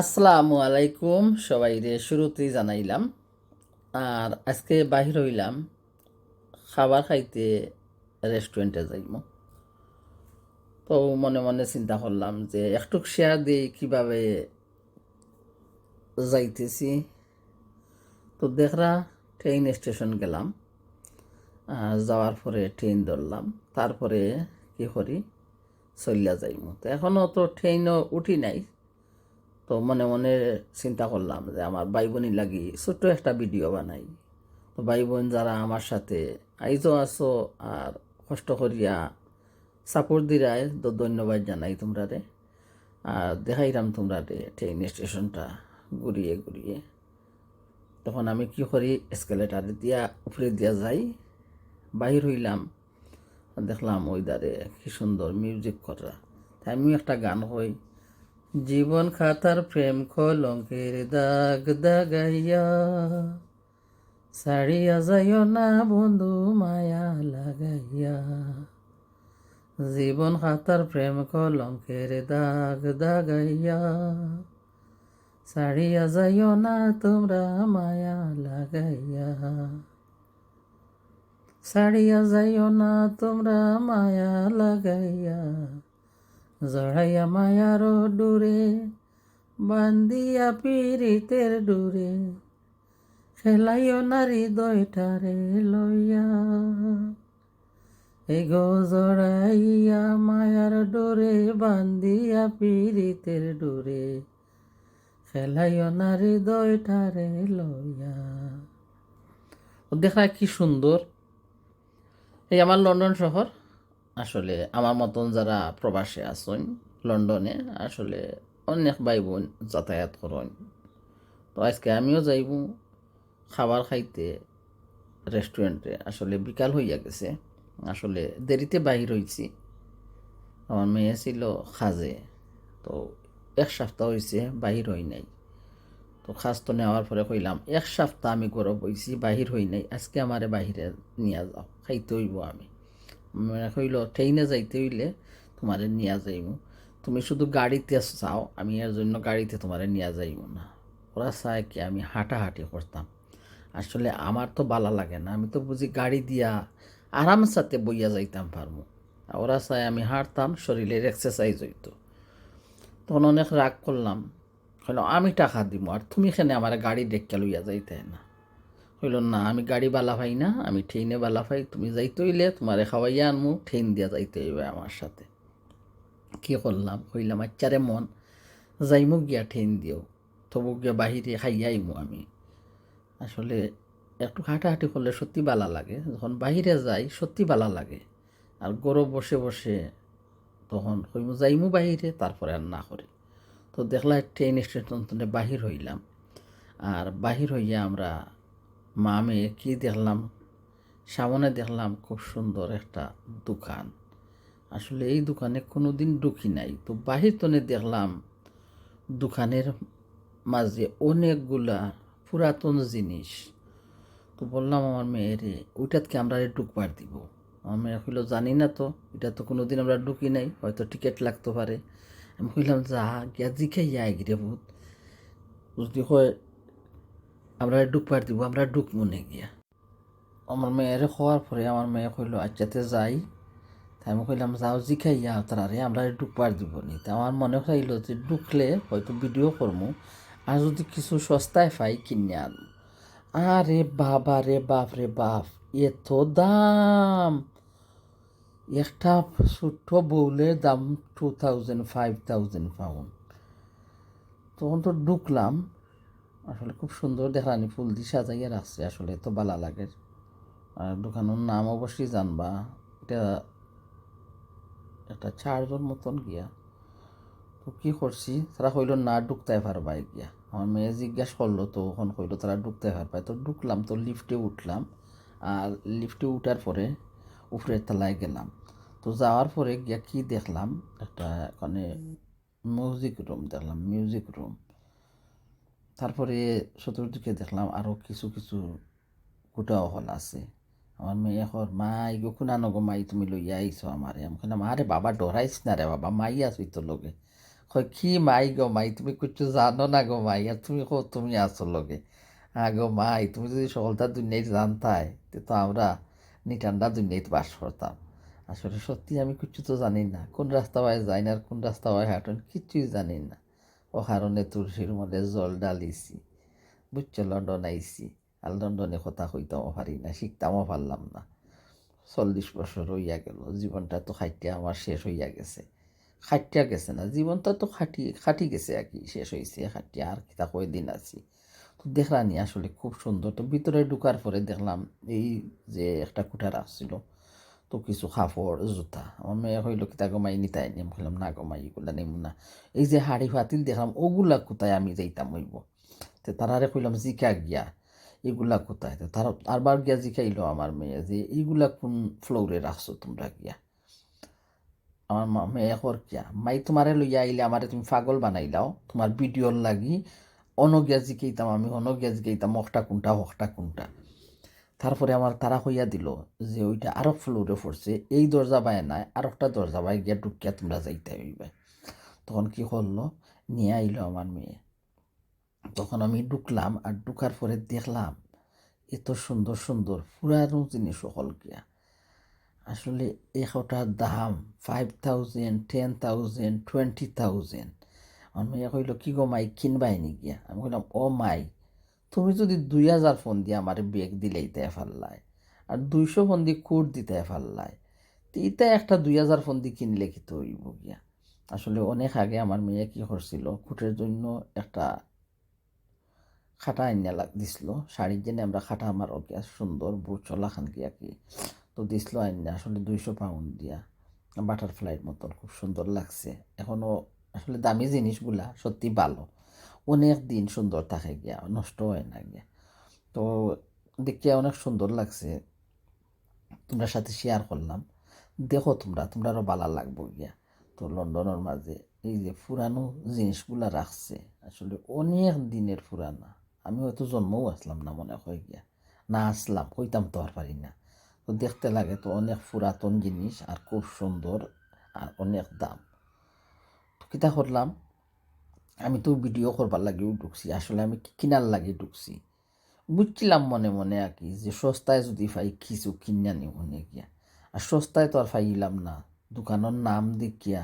আসসালামু আলাইকুম সবাই রে শুরুতেই জানাইলাম। আর আজকে বাহির হইলাম, খাবার খাইতে রেস্টুরেন্টে যাইম তো মনে মনে চিন্তা করলাম যে একটু শেয়ার দিই কীভাবে যাইতেছি। তো দেখরা ট্রেন স্টেশন গেলাম যাওয়ার পরে ট্রেন ধরলাম, তারপরে কী করি? চলিয়া যাইম তো এখনও তো ট্রেনও উঠি নাই। তো মনে মনে চিন্তা করলাম যে আমার ভাই বোনই লাগি ছোট্ট একটা ভিডিও বানাই। তো ভাই বোন যারা আমার সাথে আইজও আছো আর কষ্ট করিয়া সাপোর্ট দিরাই তো ধন্যবাদ জানাই তোমরা রে আর দেখাইলাম তোমরা রে ট্রেন স্টেশনটা ঘুরিয়ে ঘুরিয়ে। তখন আমি কি করি এসকেলেটার দিয়া উপরে দিয়া যাই, বাহির হইলাম। দেখলাম ওই দারে কি সুন্দর মিউজিক করা। তাই আমি একটা গান হই জীবন খাতার প্রেম কলঙ্কের দাগ দাগাইয়া। সারিয়া যাইও না বন্ধু, মায়া লাগাইয়া। জীবন খাতার প্রেম কলঙ্কের দাগ দাগাইয়া। সারিয়া যাইও না তোমরা, মায়া লাগাইয়া। সারিয়া যাইও না তোমরা, মায়া লাগাইয়া। জড়াইয়া মায়ার ডুরে বান্দিয়া পীড়িতের ডুরে খেলাইও নারী দয়টারে লইয়া। এগো জড়াইয়া মায়ার ডোরে বান্দিয়া পীড়িতের ডোরে খেলাইও নারী দয়টারে লইয়া। দেখা কি সুন্দর। এই আমার লন্ডন শহর। আসলে আমার মতন যারা প্রবাসে আসেন লন্ডনে, আসলে অনেক ভাই বোন যাতায়াত করেন। তো আজকে আমিও যাইব খাবার খাইতে রেস্টুরেন্টে। আসলে বিকাল হইয়া গেছে। আসলে দেরিতে বাহির হয়েছি আমার মেয়ে ছিল খাজে। তো এক সপ্তাহ হয়েছে বাহির হই নাই। তো খাস তো নেওয়ার পরে কইলাম, এক সপ্তাহ আমি গরব হয়েছি বাহির হই নাই। আজকে আমারে বাহিরে নিয়ে যাও। খাইতে হইব আমি। মানে কইল ট্রেনে যাইতে হইলে তোমারে নিয়ে যাইব তুমি শুধু গাড়িতে চাও আমি এর জন্য গাড়িতে তোমারে নিয়ে যাইব না। ওরা চায় কি আমি হাঁটাহাঁটি করতাম। আসলে আমার তো ভালো লাগে না, আমি তো বুঝি গাড়ি দিয়া আরাম সাথে বইয়া যাইতাম পারব ওরা চায় আমি হাঁটতাম, শরীরের এক্সারসাইজ হইতো। তখন অনেক রাগ করলাম। হইল আমি টাকা দিব আর তুমি এখানে আমার গাড়ি ডেকে লইয়া যাইতে না? হইল, না, আমি গাড়ি বালা পাই না, আমি ট্রেনে বালা পাই তুমি যাইতে হইলে তোমারে খাওয়াইয়া আনমু, ট্রেন দিয়া যাইতে হইবে আমার সাথে। কি করলাম? কইলাম আচ্চারে মন, যাইমু গিয়া ট্রেন দিও, তবু গিয়া বাহিরে খাইয়া আইমু আমি। আসলে একটু হাঁটাহাঁটি করলে সত্যি বালা লাগে, যখন বাহিরে যাই সত্যি ভালো লাগে, আর গরম বসে বসে তখন কইমু, যাইমু বাহিরে, তারপরে আর না করি। তো দেখলাম ট্রেন স্টেশন বাহির হইলাম, আর বাহির হইয়া আমরা মা মেয়ে কী দেখলাম? সামনে দেখলাম খুব সুন্দর একটা দোকান। আসলে এই দোকানে কোনো দিন ঢুকি নাই। তো বাহির তনে দেখলাম দোকানের মাঝে অনেকগুলা পুরাতন জিনিস। তো বললাম আমার মেয়েরে ওইটাতকে আমরা ঢুকবার দিব? আমার মেয়ে কইল, জানি না তো, এটা তো কোনো দিন আমরা ঢুকি নাই, হয়তো টিকিট লাগতে পারে। আমি কইলাম, যা গিয়া জিখে যাই গিরে ভূত। যদি হয় আমরা ঢুকবার দিব, আমরা ঢুক মনে গিয়া। আমার মেয়েরে হওয়ার পরে আমার মেয়ে কইল আচ্ছাতে যাই। তাই আমি কইলাম, যাও, জিখাই ইয়া তারারে আমরা ঢুকবার দিব নি। তা আমার মনে হইল যে ঢুকলে হয়তো ভিডিও করব আর যদি কিছু সস্তায় পাই কিনে আনব আরে বাবা রে বাপ রে বাপ, এত দাম! একটা ছোট্ট বউলের দাম two thousand five thousand pound তখন তো ঢুকলাম আসলে খুব সুন্দর দেখানি ফুল দিয়ে সাজাইয়া রাখছে, আসলে তো ভালো লাগে। আর দোকানের নাম অবশ্যই জানবা, এটা একটা চারজন মতন গিয়া। তো কী করছি, তারা কইল, না, ঢুকতে পারবাই গিয়া। আমার মেয়ে জিজ্ঞাসা করল, তো ওখান কইলো, তারা ঢুকতে পারবাই তো ঢুকলাম, তো লিফটে উঠলাম। আর লিফটে উঠার পরে উপরের তলায় গেলাম। তো যাওয়ার পরে গিয়া কী দেখলাম, একটা মানে মিউজিক রুম দেখলাম মিউজিক রুম তারপরে চতুর্দিকে দেখলাম আরও কিছু কিছু কুটাও হল আছে। আমার মেয়ে হর মা ইগো খুনা নগো মাই, তুমি লইয়া আইছো আমারে। আমি কইলাম, আরে বাবা, ডরাইস না রে বাবা, মাই আসবি তোর লগে। কয়, কি মাই গো মাই, তুমি কিছু জানো না গো মাই, আর তুমি কো, তুমি আসো লগে? হ্যাঁ গো মাই, তুমি যদি সকলটা দুনিয়ায় জানতাই, তে আমরা নিটান্ডা দুনিয়াতে বাস করতাম। আসলে সত্যি আমি কিছু তো জানি না, কোন রাস্তা বাই যাই না আর কোন রাস্তা বাই হাঁটেন, কিচ্ছুই জানি না। ও কারণে তুলসীর মধ্যে জল ডালিছি বুঝছ লন্ডন আইছি আর লন্ডনে কথা কইতামও পারি না শিখতামও পারলাম না চল্লিশ বছর হইয়া গেল জীবনটা তো খাইটিয়া আমার শেষ হইয়া গেছে খাটিয়া গেছে না জীবনটা তো খাটি খাটি গেছে আর কি শেষ হয়েছে খাটিয়া আর কিতা কয়দিন আছি তো দেখলাম আসলে খুব সুন্দর তো ভিতরে ঢুকার পরে দেখলাম এই যে একটা কুঠা রাখছিল তো কিছু কাপড় জুতা আমার মেয়ে হইল কিতা গমাই নিতাই নিম বললাম না গমাই এগুলা নিম না এই যে হাড়ি ফাতিল দেখলাম ওগুলা কোথায় আমি যাইতাম হইব তো তারারে কইলাম জিকা গিয়া এগুলা কোথায় তো তারা আরবার গিয়া জিকাইলো আমার মেয়ে যে এইগুলা কোন ফ্লোরে রাখছো তোমরা গিয়া আমার মেয়ে কর কিয়া মাই তোমারে লইয়া আইলে আমারে তুমি পাগল বানাইলাও তোমার ভিডিওর লাগি অনগিয়া জিকাইতাম আমি অনগিয়া জিকাইতাম একটা কোনটা একটা কোনটা তারপরে আমার তারা হইয়া দিল যে ওইটা আরও ফ্লোরে পড়ছে, এই দরজা বাই নাই আর একটা দরজা বাই গিয়া ঢুকিয়া তোমরা যাইতে হইবে। তখন কি করল নিয়ে আইলো আমার মেয়ে। তখন আমি ঢুকলাম আর ঢুকার পরে দেখলাম, এত সুন্দর সুন্দর পুরানো জিনিস সকল গিয়া। আসলে একটার দাম five thousand ten thousand twenty thousand আমার মেয়ে কইল, কি গো মাই, কিনবাই নি গিয়া? আমি কইলাম, ও মাই তুমি যদি দুই হাজার ফোন দিয়ে আমার বেগ দিলে ইতে ফাল্লায়, আর দুইশো ফোন দিয়ে কোট দিতে ফাল্লায়, তো ইটা একটা দুই হাজার ফোন দিয়ে কিনলে কি তো হইব গিয়া? আসলে অনেক আগে আমার মেয়ে কি করছিল, কুটের জন্য একটা খাটা আইনা লাগ, দিছিল, শাড়ির জন্য আমরা খাটা আমার ওকে সুন্দর বুট চলা খান কি আর কি, তো দিছিল আইনা আসলে দুইশো পাউন্ড দিয়া বাটারফ্লাইয়ের মতন খুব সুন্দর লাগছে এখনও আসলে দামি জিনিসগুলা সত্যি ভালো। অনেক দিন সুন্দর থাকে গিয়া, নষ্ট হয় না গিয়া। তো দেখিয়া অনেক সুন্দর লাগছে। তোমরা সাথে শেয়ার করলাম। দেখো তোমরা তোমরা আরও ভালো লাগবো গিয়া। তো লন্ডনের মাঝে এই যে পুরানো জিনিসগুলা রাখছে, আসলে অনেক দিনের পুরানা। আমি হয়তো জন্মও আসলাম না মনে হয় গিয়া। না আসলাম, কইতাম তো আর পারি না। তো দেখতে লাগে তো অনেক পুরাতন জিনিস আর খুব সুন্দর আর অনেক দাম। তো কিতা করলাম? আমি তো ভিডিও করবার লাগেও ঢুকছি, আসলে আমি কিনার লাগে ঢুকছি। বুঝছিলাম মনে মনে আর কি যে সস্তায় যদি পাই কিছু কিনা নি মনে গিয়া আর সস্তায় তো আর পাইলাম না, দোকানের নাম দেখিয়া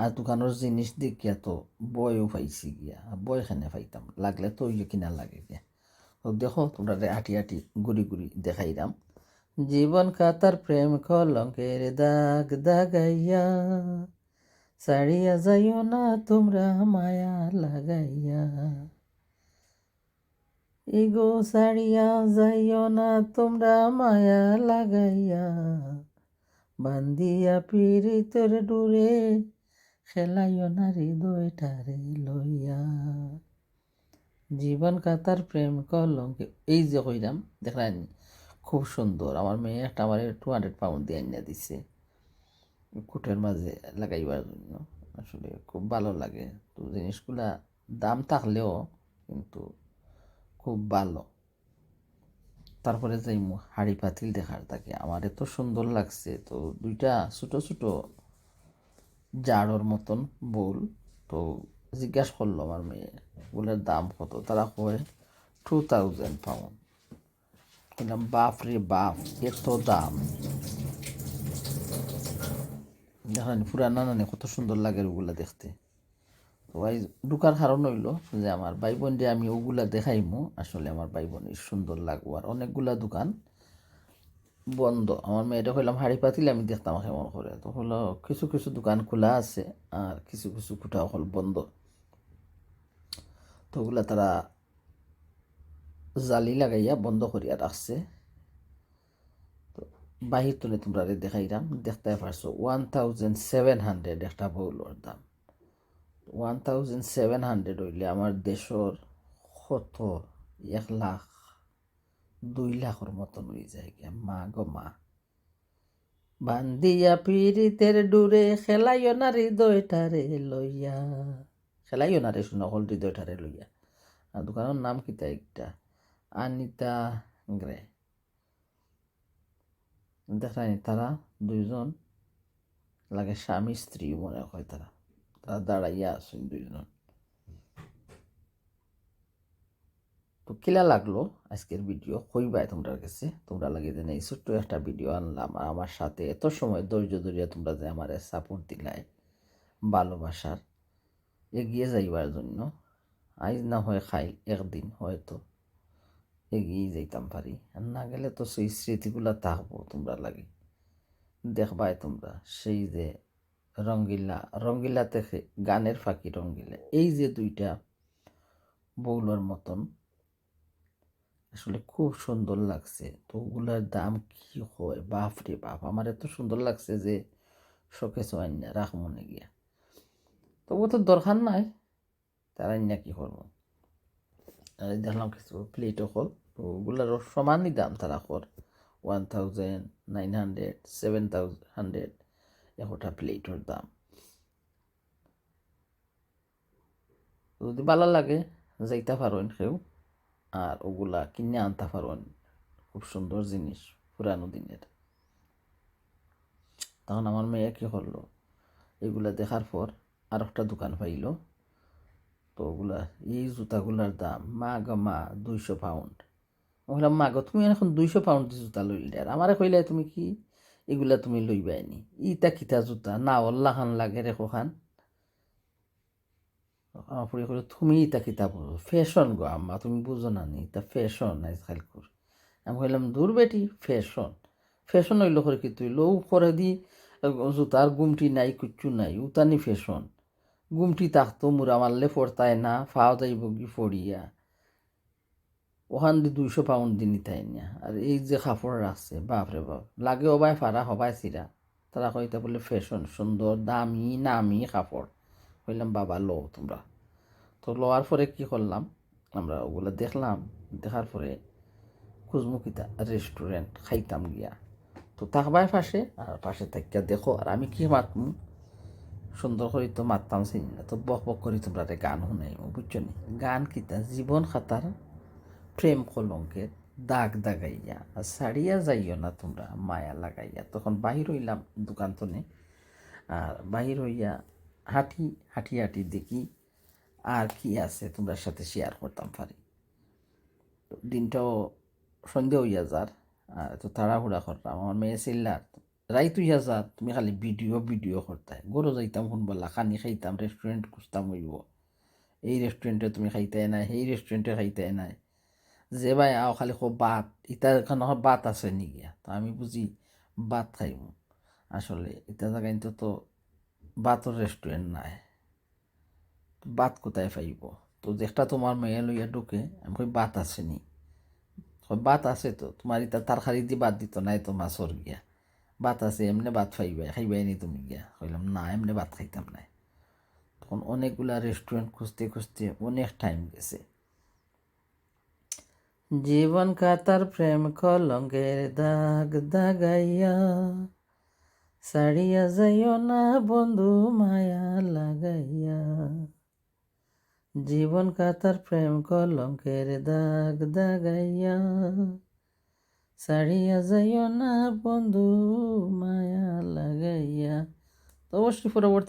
আর দোকানের জিনিস দেখিয়া তো বইও পাইছি গিয়া বই এখানে পাইতাম, লাগলে তো ওই কিনা লাগে গিয়া। তো দেখো, তোমরা আটি আটি গুড়ি গুড়ি দেখাইলাম। জীবন কাতার প্রেম কলঙ্কের দাগ দাগাইয়া সারিয়া যাইও না তোমরা মায়া লাগাইয়া ইগো সারিয়া যাইও না তোমরা মায়া লাগাইয়া বান্দিয়া পীড়িতের ডুরে খেলাইও না হৃদয়টারে লইয়া জীবন কাতার প্রেম কলঙ্ক এই যে কইরাম দেখলেন খুব সুন্দর আমার মেয়ে একটা আমার টু হান্ড্রেড পাউন্ড দিয়ে আনিয়া দিছে কুটের মাঝে লাগাইবার জন্য। আসলে খুব ভালো লাগে। তো জিনিসগুলা দাম থাকলেও কিন্তু খুব ভালো। তারপরে যাই হাড়ি পাতিল দেখার থাকে, আমার এত সুন্দর লাগছে। তো দুইটা ছোটো ছোটো জাড়োর মতন বোল, তো জিজ্ঞাসা করল আমার মেয়ে বলে দাম কত? তারা কয় টু থাউজেন্ড পাউন্ড বললাম বাপ রে বাপ, এত দাম? দেখেন পুরানা নানি কত সুন্দর লাগে ওগুলা দেখতে। তো ঢুকার কারণ হইল যে আমার ভাই বোন যে আমি ওগুলা দেখাইমু, আসলে আমার ভাই বোনের সুন্দর লাগবো। আর অনেকগুলা দোকান বন্ধ। আমার মেয়েটা কইলাম, হাড়ি পাতিলে আমি দেখতাম কেমন করে? তো হলো কিছু কিছু দোকান খোলা আছে আর কিছু কিছু কুটা হল বন্ধ। তো ওগুলা তারা জালি লাগাইয়া বন্ধ করিয়া রাখছে। বাহির তুলে তোমরা দেখাইলাম দেখতে পারছ। ওয়ান থাউজেন্ড সেভেন হান্ড্রেড একটা বউলোর দাম। ওয়ান থাউজেন্ড সেভেন হান্ড্রেড হইলে আমার দেশর কত? এক লাখ, দুই লাখের মতন হয়ে যায় গিয়া মা গো মা। বান্দিয়া পীড়িতের ডুরে খেলাইও না হৃদয়টারে লইয়া। খেলাইও না রে শুনো, হল হৃদয়টারে লইয়া। আর দোকানের নাম কিতা একটা? আনিতা গ্রে। দেখায়নি তারা দুইজন লাগে স্বামী স্ত্রী মনে হয় তারা। তারা দাঁড়াইয়া আছেন দুইজন। তো কিলা লাগল আজকের ভিডিও? কইবাই তোমরা কাছে? তোমরা লাগে যে এই ছোট্ট একটা ভিডিও আনলাম। আর আমার সাথে এত সময় ধৈর্য ধরিয়া তোমরা যে আমার সাপোর্ট দিলাই, ভালোবাসার, এগিয়ে যাইবার জন্য। আজ না হয় খাই একদিন হয়তো। এগিয়ে যাইতাম পারি। আর না গেলে তো সেই স্মৃতিগুলা থাকব তোমরা লাগে। দেখবাই তোমরা সেই যে রঙ্গিলা রঙ্গিলা থেকে গানের ফাঁকি রঙ্গিলা, এই যে দুইটা বউলার মতন, আসলে খুব সুন্দর লাগছে। তো ওগুলার দাম কি হয়? বাপ রে বাপ, আমার এত সুন্দর লাগছে যে শোকে সোয়ান্যা রাখ মনে গিয়া। তবু তো দরকার নাই, তারা না কি করব? দেখলাম কিছু প্লেটও হল তো ওগুলার সমানই দাম তারা কর one thousand nine hundred seven thousand hundred একটা প্লেটের দাম। যদি ভালো লাগে, যাইতে পারেন কেউ। আর ওগুলা কিনে আনতে পারেন খুব সুন্দর জিনিস, পুরানো দিনের। তখন আমার মেয়ে কি করল? এগুলা দেখার পর আর একটা দোকান পাইল। তো ওগুলা, এই জুতাগুলার দাম, মা গা মা, দুইশো পাউন্ড বললাম, মা গো, তুমি এখন দুইশো পাউন্ড জুতা লইলে আর আমারে কইলে তুমি কি? এগুলা তুমি লইবাই নি। ইটা কিতা জুতা? না অল্লা খান লাগে রেখো খান। আমার পরে কইলো, তুমি ইটা কিতা বুঝো? ফ্যাশন গো আম্মা, তুমি বুঝো না নি, ইটা ফ্যাশন আজকাল কর। আমি কইলাম, দূর বেটি ফ্যাশন ফ্যাশন হইল করে কি তুই? লো করে দি, জুতার গুমটি নাই, কিচ্ছু নাই, উতানি ফ্যাশন গুমটি থাকতো মুরা মারলে পড়তায় না, ফাও যাইব কি ফড়িয়া ওখান দিয়ে দুইশো পাউন্ড দিয়ে নিতাই না। আর এই যে কাপড় আছে, বাপরে বাপ। লাগে হবাই ফারা হবাই চিরা। তারা কইতা বলে, ফ্যাশন, সুন্দর, দামি, নামি কাপড়। কইলাম, বাবা লো তোমরা। তো লওয়ার পরে কি করলাম, আমরা ওগুলো দেখলাম। দেখার পরে খুজমুখিতা রেস্টুরেন্ট খাইতাম গিয়া। তো থাকবাই পাশে, আর পাশে থাকিয়া দেখো, আর আমি কি মাতমু সুন্দর করে তো মারতাম চিনি না, তো বক বক করে তোমরা গান শুনাই বুঝছ নি? গান কিতা জীবন খাতার প্রেম কলঙ্কের দাগ দাগাইয়া আর ছাড়িয়া যাইও না তোমরা, মায়া লাগাইয়া। তখন বাহির হইলাম দোকান তনে আর বাহির হইয়া হাঁটি হাঁটি হাঁটি দেখি আর কি আছে তোমরা সাথে শেয়ার করতাম পারি। দিনটাও সন্ধ্যা হইয়া যার, আর তো তাড়াহুড়া করতাম আমার মেয়ে চিল্লার রাইত হইয়া যা তুমি খালি ভিডিও ভিডিও করতাই গরু যাইতাম শুনবলা খানি খাইতাম রেস্টুরেন্ট খুঁজতাম হইব এই রেস্টুরেন্টে তুমি খাইতে নাই, সেই রেস্টুরেন্টে খাইতে নাই। যে ভাই, আও খালি খুব বাত ইটা নহয় বাত আছে নিগিয়া তো আমি বুঝি বাত খাইব আসলে, ইতা জায়গায় তো বাতর রেস্টুরেন্ট নাই। বাত কোথায় পাইব? তো যেটা তোমার মেয়ে লইয়া ঢুকে, আমি কই বাত আছে নি? বাত আছে তো তোমার ইটা তারকারি দিয়ে বাদ দিত নাই তো মাছর গিয়া। বাত আছে, এমনি বাত খাইবাই খাইবাই নি তুমি গিয়া। কইলাম, না, এমনি বাত খাইতাম নাই। তখন অনেকগুলা রেস্টুরেন্ট খুঁজতে খুঁজতে অনেক টাইম গেছে। জীবন কাতার প্রেম কলঙ্কের দাগ দাগাইয়া সারিয়া যাইও না বন্ধু মায়া লাগাইয়া। জীবন কাতার প্রেম কলঙ্কের দাগ দাগাইয়া সারিয়া যাইও না বন্ধু মায়া লাগাইয়া। তো অবশ্যই পরবর্তী